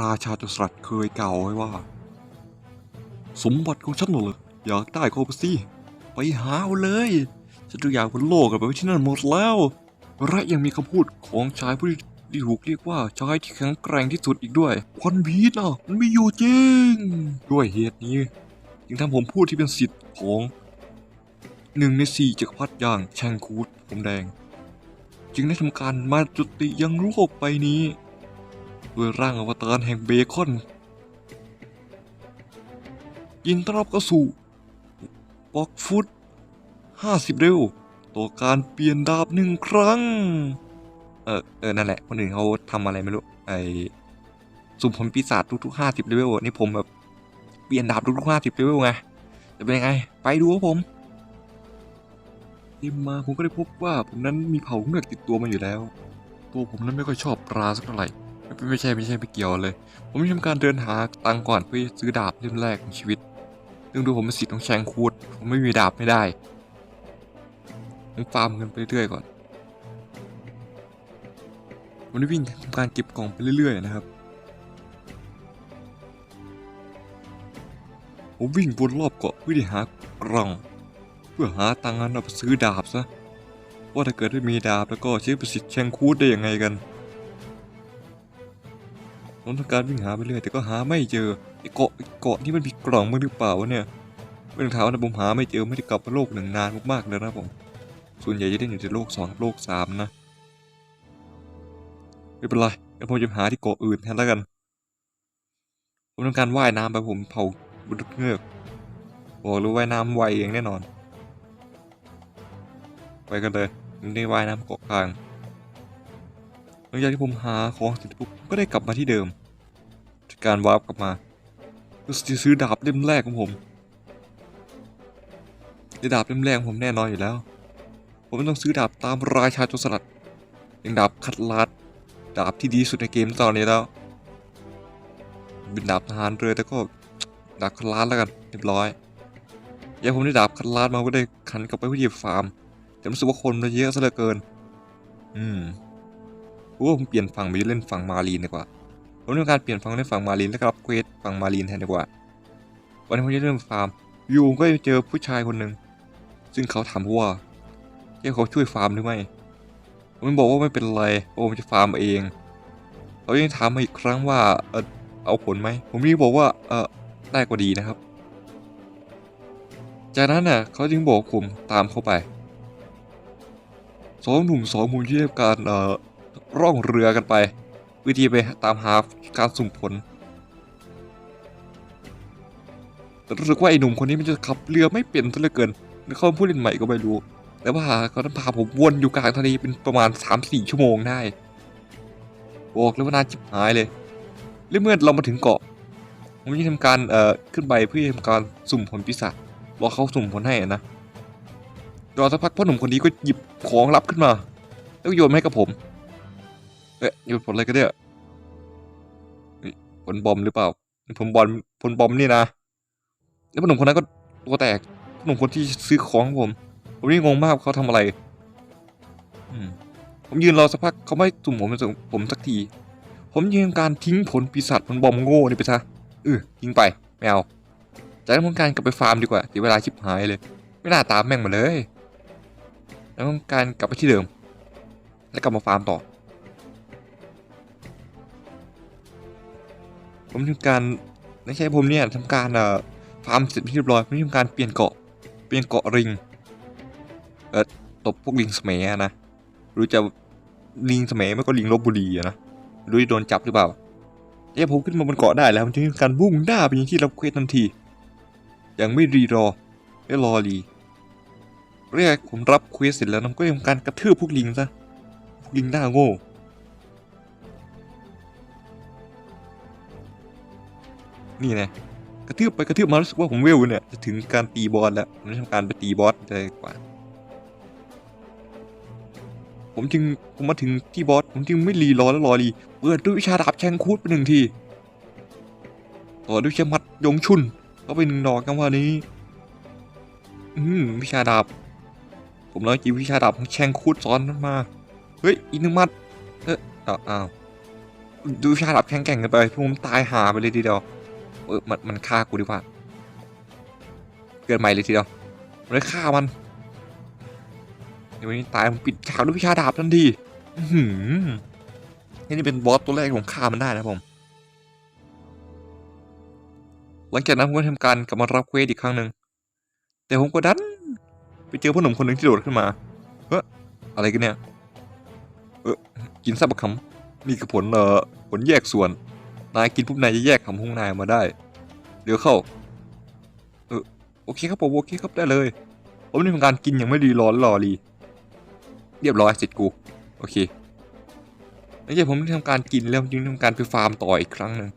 ราชาจสลัดเคยกล่าวไว้ว่า สมบัติของฉันหรออยากได้ก็เอาไปสิไปหาเอาเลยฉันทุกอย่างบนโลกกันไปที่นั่นหมดแล้วและยังมีคำพูดของชายผู้ที่ถูกเรียกว่าชายที่แข็งแกร่งที่สุดอีกด้วยวันพีชน่ะมันไมีอยู่จริง ด้วยเหตุนี้จึงทำผมพูดที่เป็นสิทธิ์ของหนึ่งในสี่จักรพรรดิอย่างแชงคูดผมแดง จึงได้ทำการมาจุติยังโลกใบนี้ ด้วยร่างอวตารแห่งเบคอน ยินต้อนรับเข้าสู่บ็อกฟุต50 เร็วต่อการเปลี่ยนดาบหนึ่งครั้ง เออเออ นั่นแหละ คนอื่นเขาทำอะไรไม่รู้ ไอสุ่มผลปีศาจทุกๆ 50 เลเวลนี่ผมแบบ เปลี่ยนดาบทุกๆ 50 เลเวลไง จะเป็นยังไง ไปดูครับผมที่มาผมก็ได้พบว่าผมนั้นมีเผ่าเงือกติดตัวมาอยู่แล้ว ตัวผมนั้นไม่ค่อยชอบปลาสักเท่าไหร่ ไม่ไม่ใช่ไม่ใช่ไม่เกี่ยวเลย ผมมีทำการเดินหาตังก่อนเพื่อซื้อดาบเล่มแรกของชีวิตซึ่งดูผมเป็นสิทธิ์ของแชงคูดผมไม่มีดาบไม่ได้ผมฟาร์มเงินไปเรื่อยก่อนผมได้วิ่งทำการเก็บกล่องไปเรื่อยๆนะครับผมวิ่งวนรอบเกาะเพื่อที่หากล่อง เพื่อหาตังค์นั้นเอาไปซื้อดาบซะว่าถ้าเกิดไม่มีดาบแล้วก็ใช้ประสิทธิ์แชงคูดได้ยังไงกัน ผมทำการวิ่งหาไปเรื่อยแต่ก็หาไม่เจอไอ้เกาะไอเกาะที่มันมีกล่องมั้งหรือเปล่าวะเนี่ยเป็นถามนะผมหาไม่เจอไม่ได้กลับมาโลกหนึ่งนานมากๆเลยนะผม ส่วนใหญ่จะได้อยู่ในโลกสองโลกสามนะไม่เป็นไรเดี๋ยวผมจะหาที่เกาะอื่นแทนแล้วกัน ผมต้องการว่ายน้ำไปผมเผาบุรุษเงือกบอกเลยว่ายน้ำไวเองแน่นอน ไปกันเลยผมได้ว่ายน้ำเกาะกลาง ลังจากที่ผมหาของเสร็จปุ๊บผมก็ได้กลับมาที่เดิมจากการวาร์ปกลับมาเพื่อจะซื้อดาบเล่มแรกของผมได้ดาบเล่มแรกผมแน่นอนอยู่แล้ว ผมไม่ต้องซื้อดาบตามราชาโจรสลัดยังดาบคัดลาดดาบที่ดีสุดในเกมตอนนี้แล้ว เป็นดาบทหารเรือแต่ก็ดาบคัดลาดแล้วกันเรียบร้อยยายผมได้ดาบคัดลาดมาก็ได้ขันกลับไปเพื่อที่ฟาร์ม แต่รู้สึกว่าคนมันเยอะซะเหลือเกิน อืม ผมว่าผมเปลี่ยนฝั่งไปเล่นฝั่งมารีนดีกว่าผมต้องการเปลี่ยนฝั่งเล่นฝั่งมารีนแล้วก็รับเควสฝั่งมารีนแทนดีกว่า วันนี้ผมจะเริ่มฟาร์มอยู่ผมก็เจอผู้ชายคนหนึ่งซึ่งเขาถามว่าให้เขาช่วยฟาร์มหรือไม่ผมบอกว่าไม่เป็นไรผมจะฟาร์มเองเขายังถามมาอีกครั้งว่าเออเอาผลไหมผมรีบบอกว่าเออได้ก็ดีนะครับ จากนั้นน่ะเขาจึงบอกผมตามเข้าไปสองหนุ่มสองมุมที่ทำการเอ่อ ร่องเรือกันไป วิธีไปตามหาการสุ่มผล แต่รู้สึกว่าไอ้หนุ่มคนนี้มันจะขับเรือไม่เป็นซะเหลือเกินเขาเป็นผู้เล่นใหม่ก็ไม่รู้ แต่ว่าเขาพาผมวนอยู่กลางทะเลเป็นประมาณ 3-4 ชั่วโมงได้บอกเลยว่านานจิบหายเลยแล้วเมื่อเรามาถึงเกาะผมจะทำการเอ่อขึ้นไปเพื่อทำการสุ่มผลปีศาจรอเขาสุ่มผลให้นะรอสักพักพ่อหนุ่มคนนี้ก็หยิบของลับขึ้นมา แล้วโยนให้กับผม อ๊ะนี่ผลอะไรกันเนี่ยผลบอมหรือเปล่าผลบอลผลบอมนี่นะแล้วหนุ่มคนนั้นก็ตัวแตกหนุ่มคนที่ซื้อของผม ผมนี่งงมากเขาทำอะไรผมยืนรอสักพักเขาไม่สุ่มผมส่งผมสักที ผมยืนการทิ้งผลปีศาจผลบอมโง่นี่ไปซะเออทิ้งไปไม่เอาจากนั้นผมการกลับไปฟาร์มดีกว่าเสียเวลาชิบหายเลย ไม่น่าตามแม่งมาเลย แล้วผมการกลับไปที่เดิม แล้วกลับมาฟาร์มต่อ ผมทำการไม่ใช่ผมเนี่ยทำการเอ่อฟาร์มเสร็จเป็นที่เรียบร้อยผมทำการเปลี่ยนเกาะเปลี่ยนเกาะริงเออตบพวกลิงสมัยนะรือจะลิงสมัยไม่ก็ลิงลบบุรีนะรู้จะโดนจับหรือเปล่าแต่ผมขึ้นมาบนเกาะได้แล้วผมจะทำการบุ่งหน้าไปยังที่รับเควสทันทียังไม่รีรอไม่รอรีเรียกผมรับเควสเสร็จแล้วผมก็ทำการกระทืบพวกลิงซะพวกลิงหน้าโง่ นี่นะกระทืบไปกระทืบมารู้สึกว่าผมเวลเนี่ยจะถึงการตีบอสแล้วผมจะทำการไปตีบอสเลยดีกว่า ผมจึงผมมาถึงที่บอสผมจึงไม่รีรอแล้วรอรีเปิดด้วยวิชาดาบแชงคูดไปหนึ่งทีต่อด้วยวิชมัดยงชุนก็ไปหนึ่งดอกกันวันนี้ อืมวิชาดาบ ผมเลยจีวิชาดาบของแชงคูดซ้อนนั้นมา เฮ้ยอีกหนึ่งมัด เอออ้าวอ้าวดูชาดับแข็งแกร่งกันไปผมตายหาไปเลยทีเดียว เออมันมันฆ่ากูดีกว่า เกิดใหม่เลยทีเดียวมันฆ่ามันเดี๋ยวนี้ตายผมปิดฉากด้วยวิชาดาบทันทีหือนี่นี่เป็นบอสตัวแรกที่ผมฆ่ามันได้นะผม หลังจากนั้นผมก็ทำการกลับมารับเควสอีกครั้งหนึ่งแต่ผมก็ดันไปเจอพ่อหนุ่มคนหนึ่งที่โดดขึ้นมาเฮ้ออะไรกันเนี่ย เออกินซับปะคำนี่คือผลเอ่อผลแยกส่วน นายกินปุ๊บนายจะแยกคำของนายมาได้เดี๋ยวเข้าเออโอเคครับผมโอเคครับได้เลยผมนี่ทำการกินย่างไม่รีรอและรอรีเรียบร้อยเสร็จกูโอเคไม่ใช่ผมทำการกินแล้วจึงทำการไปฟาร์มต่ออีกครั้งหนึ่ง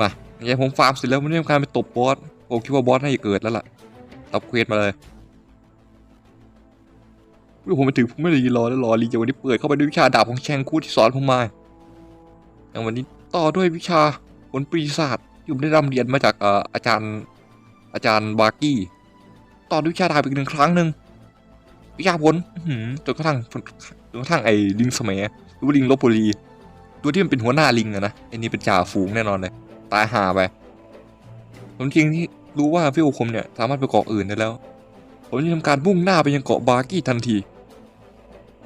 มาไม่ใช่ผมฟาร์มเสร็จแล้วผมทำการไปตบบอสผมคิดว่าบอสน่าจะเกิดแล้วล่ะรับเควสมาเลย เมื่อผมไปถึงผมไม่ได้รอแล้วรอรีจากวันนี้เปิดเข้าไปด้วยวิชาดาบของแชงคูที่สอนผมมาอย่างวันนี้ต่อด้วยวิชาผลปีศาจที่ผมได้ร่ำเรียนมาจากอาจารย์อาจารย์บาร์กี้ ต่อด้วยวิชาดาบอีกหนึ่งครั้งหนึ่งวิชาผลจนกระทั่งจนกระทั่งไอ้ลิงสมัยหรือว่าลิงลบบุรีตัวที่มันเป็นหัวหน้าลิงอะนะไอ้นี่เป็นจ่าฝูงแน่นอนเลยตายหาไปผมจริงที่รู้ว่าฟิวคมเนี่ยสามารถไปเกาะอื่นได้แล้ว ผมจะทำการมุ่งหน้าไปยังเกาะบาร์กี้ทันที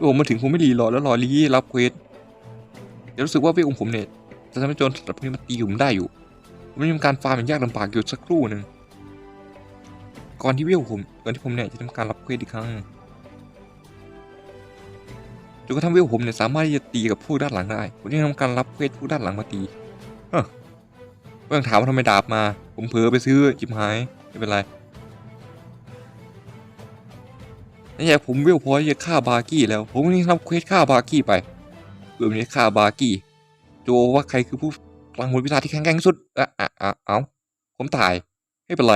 ผมมาถึงผมไม่รีรอแล้วรอรีรับเควสเดี๋ยวรู้สึกว่าเวลของผมเนี่ยจะทำให้โจรสลัดพวกนี้มาตีผมได้อยู่ผมจะทำการฟาร์มอย่างยากลำบากอยู่สักครู่หนึ่งก่อนที่เวลผมก่อนที่ผมเนี่ยจะทำการรับเควสอีกครั้งจนกระทั่งเวลผมเนี่ยสามารถที่จะตีกับผู้ด้านหลังได้ ผมจะทำการรับเควสผู้ด้านหลังมาตีเฮ้อเรื่องถามว่าทำไมดาบมา ผมเผลอไปซื้อจิบหายไม่เป็นไร นี่แหละผมเวลพอที่จะฆ่าบาร์กี้แล้ว ผมนี่ทำเควสฆ่าบาร์กี้ไปเพื่อนี้ฆ่าบาร์กี้โจว่าใครคือผู้ลังมวลวิชาที่แข็งแกร่งที่สุดอะอะอะเอาผมตายไม่เป็นไร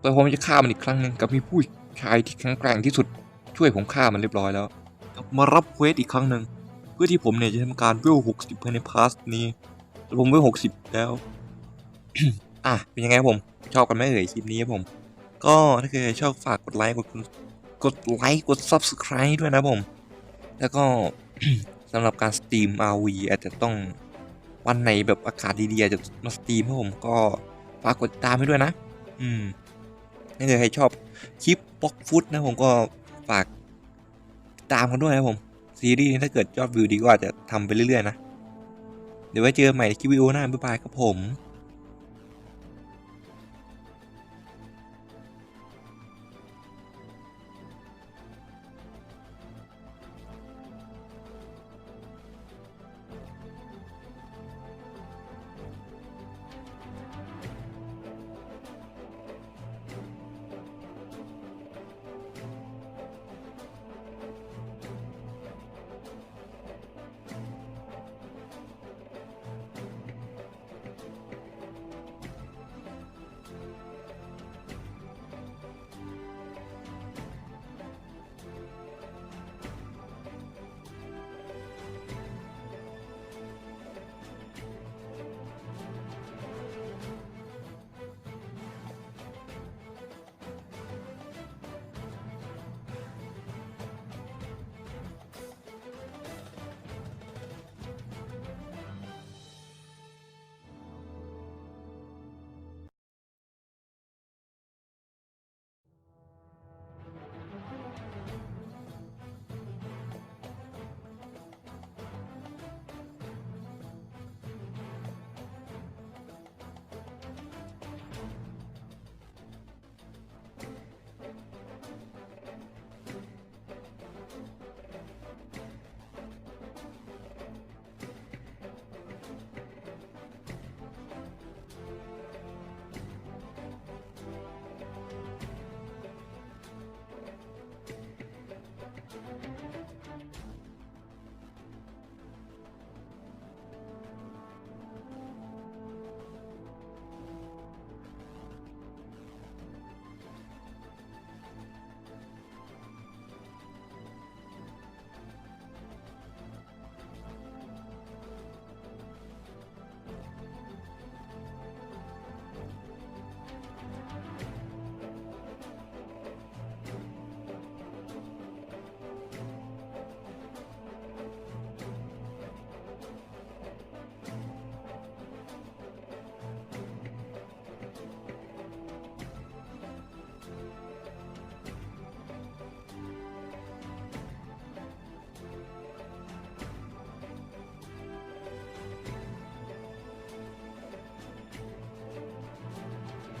แต่ผมจะฆ่ามันอีกครั้งหนึ่งกับมีผู้ชายที่แข็งแกร่งที่สุด ช่วยผมฆ่ามันเรียบร้อยแล้วกับมารับเควสอีกครั้งหนึ่งเพื่อที่ผมเนี่ยจะทำการเวลหกสิบภายในพาร์ทนี้แต่ผมเวลหกสิบแล้วอะเป็นยังไงผมชอบกันไหมเอ่ยคลิปนี้ครับผม ก็ถ้าเกิดชอบฝากกดไลค์กด กดไลค์กด Subscribe ด้วยนะผม แล้วก็สำหรับการสตรีม RV อาจจะต้องวันไหนแบบอากาศดีๆอาจจะมาสตรีมให้ผมก็ฝากกดติดตามให้ด้วยนะ อืมถ้าเกิดใครชอบคลิปบ็อกฟุตนะผมก็ฝากติดตามกันด้วยนะผม ซีรีส์นี้ถ้าเกิดยอดวิวดีก็อาจจะทำไปเรื่อยๆนะ เดี๋ยวไว้เจอกันใหม่ในคลิปวิดีโอหน้าบ๊ายบายครับผม